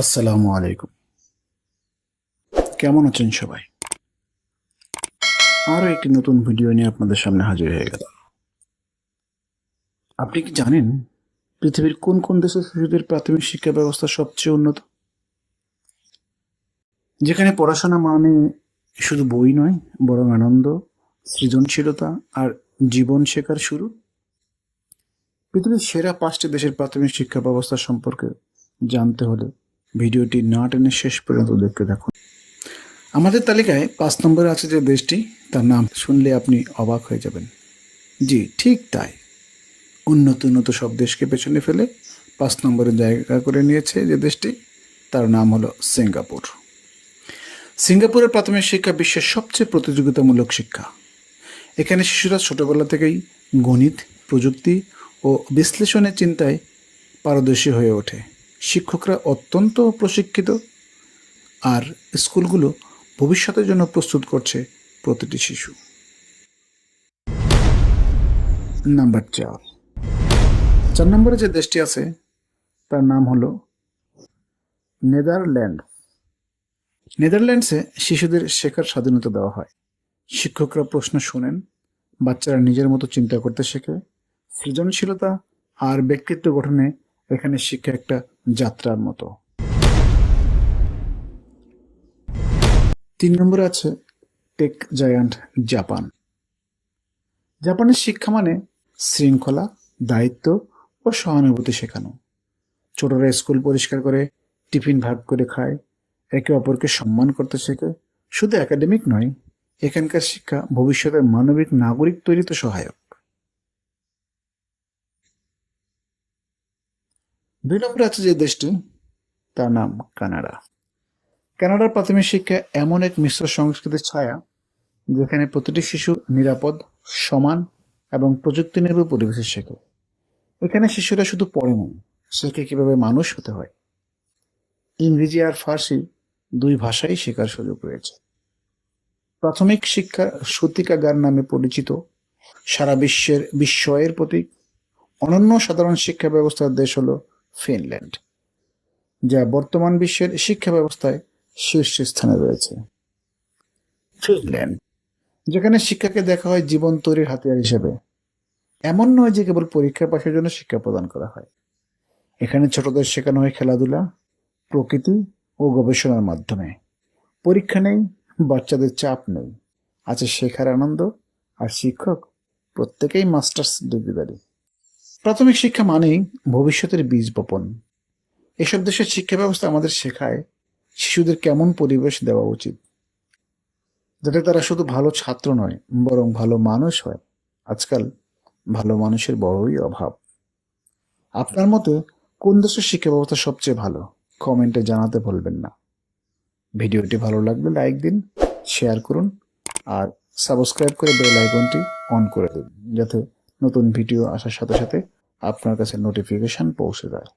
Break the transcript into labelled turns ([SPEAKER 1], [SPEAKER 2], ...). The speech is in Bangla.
[SPEAKER 1] আসসালামু আলাইকুম। কেমন আছেন সবাই? আরও একটি নতুন ভিডিও নিয়ে আপনাদের সামনে হাজির হয়ে গেল আপনি কি জানেন পৃথিবীর কোন কোন দেশে শিশুদের প্রাথমিক শিক্ষা ব্যবস্থা সবচেয়ে উন্নত? যেখানে পড়াশোনা মানে শুধু বই নয়, বরং আনন্দ, সৃজনশীলতা আর জীবন শেখার শুরু। পৃথিবীর সেরা পাঁচটি দেশের প্রাথমিক শিক্ষা ব্যবস্থা সম্পর্কে জানতে হলে ভিডিওটি না টেনে শেষ পর্যন্ত দেখতে দেখুন আমাদের তালিকায় পাঁচ নম্বরে আছে যে দেশটি, তার নাম শুনলে আপনি অবাক হয়ে যাবেন। জি, ঠিক তাই। উন্নত উন্নত সব দেশকে পেছনে ফেলে পাঁচ নম্বরে জায়গা করে নিয়েছে যে দেশটি, তার নাম হলো সিঙ্গাপুর। সিঙ্গাপুরের প্রাথমিক শিক্ষা বিশ্বের সবচেয়ে প্রতিযোগিতামূলক শিক্ষা। এখানে শিশুরা ছোটবেলা থেকেই গণিত, প্রযুক্তি ও বিশ্লেষণের চিন্তায় পারদর্শী হয়ে ওঠে। শিক্ষকরা অত্যন্ত প্রশিক্ষিত আর স্কুলগুলো ভবিষ্যতের জন্য প্রস্তুত করছে প্রতিটি শিশু। নাম্বার চার। চার নম্বরে যে দেশটি আছে, তার নাম হলো নেদারল্যান্ড। নেদারল্যান্ডসে শিশুদের শেখার স্বাধীনতা দেওয়া হয়। শিক্ষকরা প্রশ্ন শোনেন, বাচ্চারা নিজের মতো চিন্তা করতে শেখে। সৃজনশীলতা আর ব্যক্তিত্ব গঠনে এখানে শিক্ষা একটা যাত্রার মতো। তিন নম্বরে আছে টেক জায়ান্ট জাপান। জাপানের শিক্ষা মানে শৃঙ্খলা, দায়িত্ব ও সহানুভূতি শেখানো। ছোটরা স্কুল পরিষ্কার করে, টিফিন ভাগ করে খায়, একে অপরকে সম্মান করতে শেখে। শুধু একাডেমিক নয়, এখানকার শিক্ষা ভবিষ্যতের মানবিক, নাগরিক তৈরিতে সহায়ক। দুই নম্বরে আছে যে দেশটি, তার নাম কানাডা। কানাডার প্রাথমিক শিক্ষা এমন এক মিশ্র সংস্কৃতির ছায়া, যেখানে প্রতিটি শিশু নিরাপদ, সমান এবং প্রযুক্তি নির্ভর পরিবেশে শেখে। এখানে শিশুরা শুধু পড়ে না শেখে কীভাবে মানুষ হতে হয়। ইংরেজি আর ফার্সি দুই ভাষাই শেখার সুযোগ রয়েছে। প্রাথমিক শিক্ষা সতিকাগার নামে পরিচিত, সারা বিশ্বের বিস্ময়ের প্রতীক। অনন্য সাধারণ শিক্ষা ব্যবস্থার দেশ হলো ফিনল্যান্ড, যা বর্তমান বিশ্বের শিক্ষা ব্যবস্থায় শীর্ষস্থানে রয়েছে। ফিনল্যান্ড, যেখানে শিক্ষাকে দেখা হয় জীবন তৈরির হাতিয়ার হিসেবে। এমন নয় যে কেবল পরীক্ষা পাশের জন্য শিক্ষা প্রদান করা হয়। এখানে ছোটদের শেখানো হয় খেলাধুলা, প্রকৃতি ও গবেষণার মাধ্যমে। পরীক্ষা নেই, বাচ্চাদের চাপ নেই। আছে শেখার আনন্দ, আর শিক্ষক প্রত্যেকেই মাস্টার্স ডিগ্রিদারি প্রাথমিক শিক্ষা মানেই ভবিষ্যতের বীজ বপন। এসব দেশের শিক্ষা ব্যবস্থা আমাদের শেখায় শিশুদের কেমন পরিবেশ দেওয়া উচিত। যাতে তারা শুধু ভালো ছাত্র নয়, বরং ভালো মানুষ হয়। আজকাল ভালো মানুষের বড়ই অভাব। আপনার মতে কোন দেশের শিক্ষা ব্যবস্থা সবচেয়ে ভালো? কমেন্টে জানাতে ভুলবেন না। ভিডিওটি ভালো লাগলে লাইক দিন, শেয়ার করুন, আর সাবস্ক্রাইব করে বেল আইকনটি অন করে দিন, যাতে নতুন ভিডিও আসার সাথে সাথে আপনার কাছে নোটিফিকেশন পৌঁছে যায়